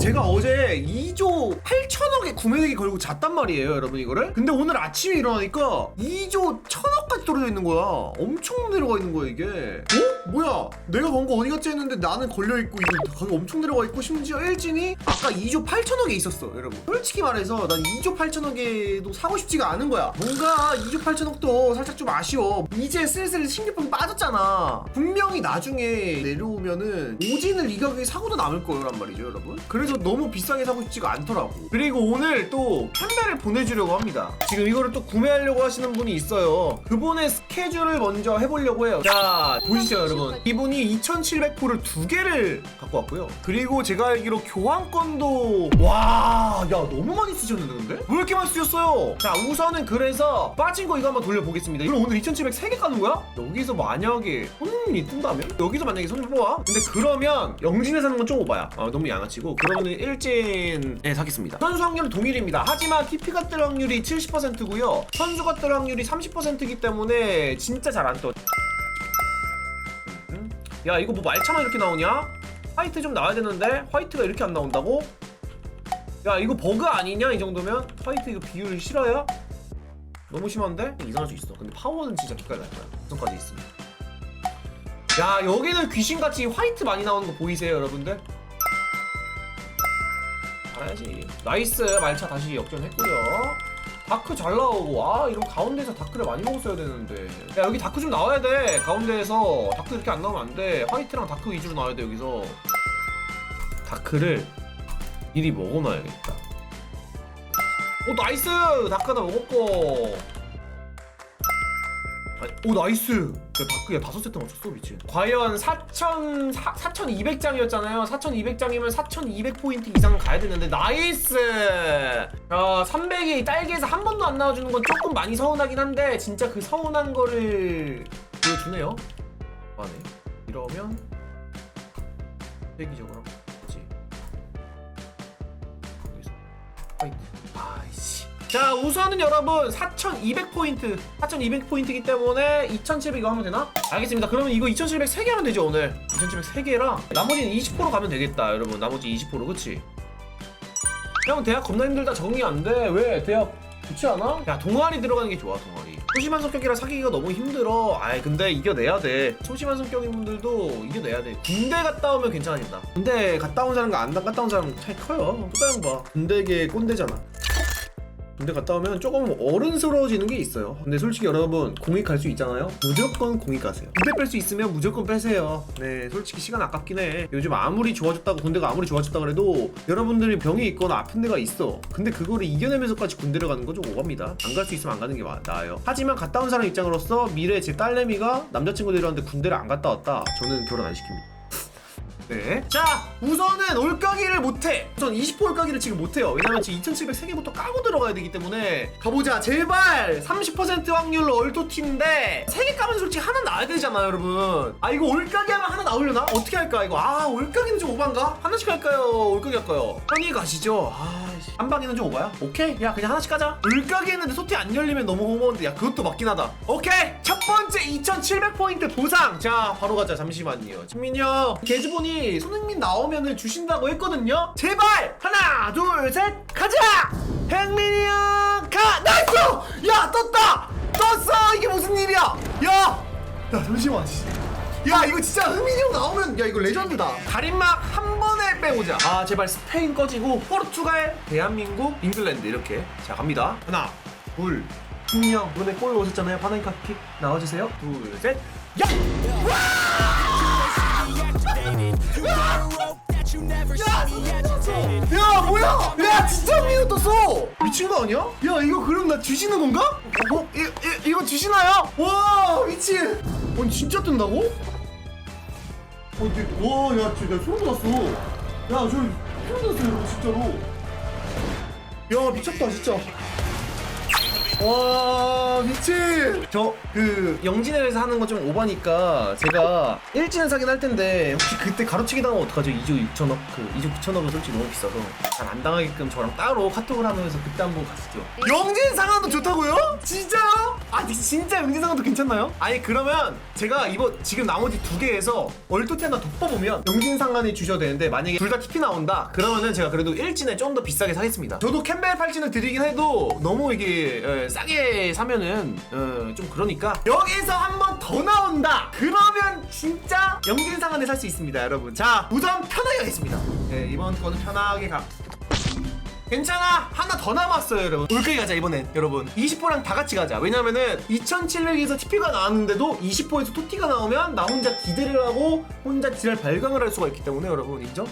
제가 어제 2조 8천억에 구매되기 걸고 잤단 말이에요 여러분 이거를. 근데 오늘 아침에 일어나니까 2조 1천억 까지 떨어져 있는 거야. 엄청 내려가 있는 거야 이게. 어? 뭐야? 내가 건 거 어디 갔지 했는데 나는 걸려 있고 이거 가격 엄청 내려가 있고 심지어 일진이 아까 2조 8천억에 있었어 여러분. 솔직히 말해서 난 2조 8천억에도 사고 싶지가 않은 거야. 뭔가 2조 8천억도 살짝 좀 아쉬워. 이제 슬슬 신규품이 빠졌잖아. 분명히 나중에 내려오면은 오진을 이 가격에 사고도 남을 거란 말이죠 여러분. 그래서 너무 비싸게 사고 싶지가 않더라고. 그리고 오늘 또 팬배를 보내주려고 합니다. 지금 이거를 또 구매하려고 하시는 분이 있어요. 그 분의 스케줄을 먼저 해보려고 해요. 자 보시죠 여러분? 이분이 2700포를 두 개를 갖고 왔고요. 그리고 제가 알기로 교환권도 와야 너무 많이 쓰셨는데 근데? 왜 이렇게 많이 쓰셨어요? 자 우선은 그래서 빠진 거 이거 한번 돌려보겠습니다. 그럼 오늘 2700 3개 까는 거야? 여기서 만약에 손님이 뜬다면? 여기서 만약에 손님 뽑아? 근데 그러면 영진에 사는 건 좀 오바야. 아, 너무 양아치고. 그러면은 일진에 사겠습니다. 선수 확률은 동일입니다. 하지만 TP가 뜰 확률이 70%고요. 선수가 뜰 확률이 30%이기 때문에 진짜 잘 안 떠. 음? 야 이거 뭐 말차만 이렇게 나오냐? 화이트 좀 나와야 되는데 화이트가 이렇게 안 나온다고? 야 이거 버그 아니냐 이 정도면? 화이트 이거 비율 싫어요? 너무 심한데? 이상할 수 있어 근데 파워는 진짜 기깔 날 거야 우선까지 있으면 야 여기는 귀신같이 화이트 많이 나오는 거 보이세요 여러분들? 잘해야지 나이스 말차 다시 역전했고요 다크 잘 나오고 아 이런 가운데에서 다크를 많이 먹었어야 되는데. 야 여기 다크 좀 나와야 돼. 가운데에서 다크 이렇게 안 나오면 안돼. 화이트랑 다크 위주로 나와야 돼 여기서. 다크를 미리 먹어놔야겠다. 오 나이스! 다크 하나 먹었고 오 나이스. 야 다크에 다섯 세트 맞췄어 미친. 과연 4,000 사- 4,200장이었잖아요. 4,200장이면 4,200포인트 이상 가야 되는데 나이스! 야 300이 딸기에서 한 번도 안 나와주는 건 조금 많이 서운하긴 한데 진짜 그 서운한 거를 보여주네요. 맞네. 이러면 대기적으로 그렇지 여기서 화이트 아이씨 자 우선은 여러분 4200포인트 4200포인트이기 때문에 2700 이거 하면 되나? 알겠습니다. 그러면 이거 2700 3개 하면 되죠 오늘? 2700 3개랑 나머지는 20% 가면 되겠다 여러분. 나머지 20% 그치? 형 대학 겁나 힘들다. 적응이 안돼 왜? 대학 좋지 않아? 야 동아리 들어가는 게 좋아 동아리. 소심한 성격이라 사귀기가 너무 힘들어. 아이 근데 이겨내야 돼. 소심한 성격인 분들도 이겨내야 돼. 군대 갔다 오면 괜찮아진다. 군대 갔다 온 사람과 안 갔다 온 사람 차이 커요. 또다형 봐. 군대계 꼰대잖아 군대 갔다 오면 조금 어른스러워지는 게 있어요. 근데 솔직히 여러분 공익 갈 수 있잖아요. 무조건 공익 가세요. 군대 뺄 수 있으면 무조건 빼세요. 네, 솔직히 시간 아깝긴 해. 요즘 아무리 좋아졌다고 군대가 아무리 좋아졌다 그래도 여러분들이 병이 있거나 아픈 데가 있어. 근데 그거를 이겨내면서까지 군대를 가는 건 좀 오갑니다. 안 갈 수 있으면 안 가는 게 마- 나아요. 하지만 갔다 온 사람 입장으로서 미래 제 딸내미가 남자친구 데려왔는데 군대를 안 갔다 왔다. 저는 결혼 안 시킵니다. 네. 자, 우선은 올가기를 못해. 우선 20% 올가기를 지금 못해요. 왜냐면 지금 2703개부터 까고 들어가야 되기 때문에. 가보자. 제발! 30% 확률로 얼토티인데, 3개 까면 솔직히 하나 나와야 되잖아요, 여러분. 아, 이거 올가기 하면 하나 나오려나? 어떻게 할까, 이거? 아, 올가기는 좀 오반가? 하나씩 할까요? 올가기 할까요? 편히 가시죠. 아, 씨. 한 방에는 좀 오바야? 오케이. 야, 그냥 하나씩 까자. 올가기 했는데 소티 안 열리면 너무 허무한데, 야, 그것도 맞긴 하다. 오케이! 첫 번째 2700포인트 보상! 자, 바로 가자. 잠시만요. 진민이 형, 개즈본이 손흥민 나오면은 주신다고 했거든요? 제발! 하나, 둘, 셋, 가자! 행민이 형, 가! 나이스! 야, 떴다! 떴어! 이게 무슨 일이야? 야! 야, 잠시만. 씨. 야, 이거 진짜 흥민이 형 나오면, 야, 이거 레전드다. 가림막 한 번에 빼오자. 아, 제발 스페인 꺼지고, 포르투갈, 대한민국, 잉글랜드, 이렇게. 자, 갑니다. 하나, 둘, 흥민이 형, 이번에 골 넣으셨잖아요. 파나이카 킥 나와주세요. 둘, 셋, 야! 야 뭐야? 야 진짜 떴어! 미친 거 아니야? 야 이거 그럼 나 주시는 건가? 어? 이, 이, 이거 주시나요? 와 미친! 아니 진짜 뜬다고? 어, 근데, 와, 야, 진짜 나 소름 돋았어. 야, 저 소름 돋았어요, 여러분, 진짜로. 야, 미쳤다, 진짜. 와 미친 저 그 영진에서 하는 거 좀 오바니까 제가 일진을 사긴 할 텐데 혹시 그때 가로치기 당하면 어떡하죠 2조 6천억 그 2조 9천억은 솔직히 너무 비싸서 잘 안 당하게끔 저랑 따로 카톡을 하면서 그때 한번 가시죠 영진 상한도 좋다고요? 진짜요? 아니 진짜 영진 상한도 괜찮나요? 아니 그러면 제가 이번 지금 나머지 두 개에서 더 뽑으면 영진 상한이 주셔도 되는데 만약에 둘 다 TP 나온다 그러면은 제가 그래도 일진에 좀 더 비싸게 사겠습니다 저도 캠벨 팔진을 드리긴 해도 너무 이게 에, 싸게 사면은 어, 좀 그러니까. 여기서 한 번 더 나온다! 그러면 진짜 영진 상한에 살 수 있습니다 여러분. 자 우선 편하게 가겠습니다. 네 이번 거는 편하게 가. 괜찮아! 하나 더 남았어요 여러분. 올케이 가자 이번엔 여러분. 20호랑 다 같이 가자. 왜냐면은 2700에서 TP가 나왔는데도 20호에서 토티가 나오면 나 혼자 기대를 하고 혼자 지랄 발광을 할 수가 있기 때문에 여러분 인정?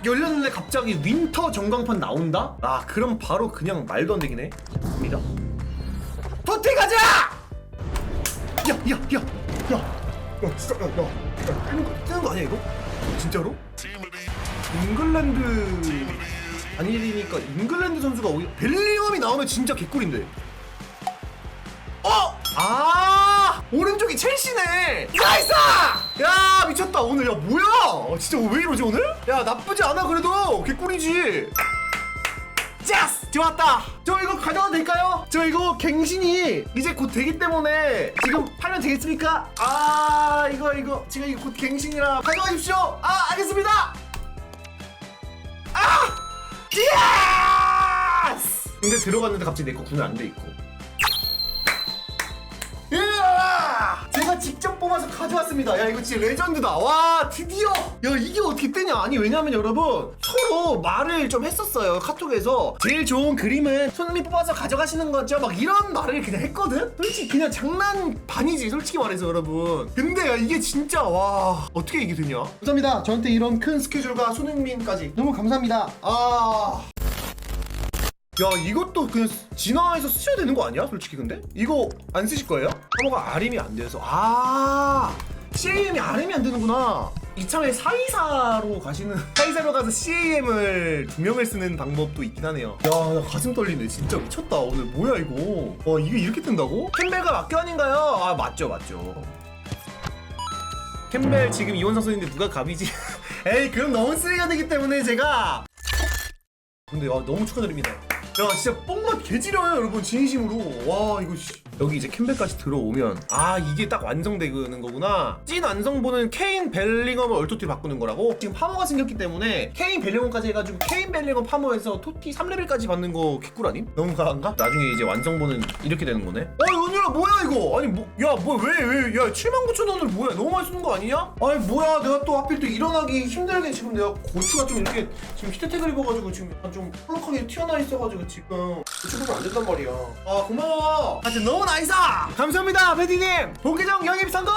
딱 열렸는데 갑자기 윈터 전광판 나온다? 아 그럼 바로 그냥 말도 안 되긴 해 갑니다 토티 가자! 야야야야 야, 야, 진짜 야, 야, 야 뜨는 거, 뜨는 거 아니야 이거? 진짜로? 잉글랜드 아니니까 잉글랜드 선수가 오히려 벨링엄이 나오면 진짜 개꿀인데. 오른쪽이 첼시네. 나이스! 야 미쳤다 오늘 야 뭐야? 어, 진짜 왜 이러지 오늘? 야 나쁘지 않아 그래도 개꿀이지. 짜스! 좋았다! 저 이거 가져가도 될까요? 저 이거 갱신이 이제 곧 되기 때문에 지금 팔면 되겠습니까? 아 이거 이거 지금 이거 곧 갱신이라 가져가 주십시오! 아 알겠습니다! 아! 예스! 근데 들어갔는데 갑자기 내 거 구매 안돼 있고 직접 뽑아서 가져왔습니다. 야 이거 진짜 레전드다. 와 드디어. 야 이게 어떻게 뜨냐? 아니 왜냐면 여러분 서로 말을 좀 했었어요 카톡에서 제일 좋은 그림은 손님이 뽑아서 가져가시는 거죠. 막 이런 말을 그냥 했거든. 솔직히 그냥 장난 반이지 솔직히 말해서 여러분. 근데 야 이게 진짜 와 어떻게 이게 되냐? 감사합니다. 저한테 이런 큰 스케줄과 손흥민까지 너무 감사합니다. 아. 야 이것도 그냥 진화해서 쓰셔야 되는 거 아니야? 솔직히 근데? 이거 안 쓰실 거예요? 사모가 아림이 안 돼서 아 CAM이 아림이 안 되는구나 이참에 사이사로 가시는 사이사로 가서 CAM을 두 명을 쓰는 방법도 있긴 하네요 야, 나 가슴 떨리네 진짜 미쳤다 오늘 뭐야 이거 와 이게 이렇게 뜬다고? 캠벨가 막교 아닌가요? 아 맞죠 맞죠 캠벨 지금 이원 선수인데 누가 갑이지? 에이 그럼 너무 쓰레기가 되기 때문에 제가 근데 아, 너무 축하드립니다. 야 진짜 뽕맛 개지려요 여러분 진심으로 와 이거 씨. 여기 이제 캠벨까지 들어오면 아 이게 딱 완성되는 거구나 찐 완성본은 케인 벨링엄을 얼토티로 바꾸는 거라고 지금 파머가 생겼기 때문에 케인 벨링엄까지 해가지고 케인 벨링엄 파머에서 토티 3레벨까지 받는 거 개꿀 아님? 너무 강한가? 나중에 이제 완성본은 이렇게 되는 거네 어 이 은유라 뭐야 이거? 아니 뭐야뭐왜왜야 79,000원을 뭐야? 너무 많이 쓰는 거 아니냐? 아니 뭐야. 내가 또 하필 또 일어나기 힘들게 지금 내가 고추가 좀 이렇게 지금 히트텍을 입어가지고 지금 약간 좀 펄럭하게 튀어나와 있어가지고 지금. 고추 보면 안 된단 말이야. 아 고마워. 하여튼 너무 나이스! 감사합니다 패디님. 본계정 영입 성공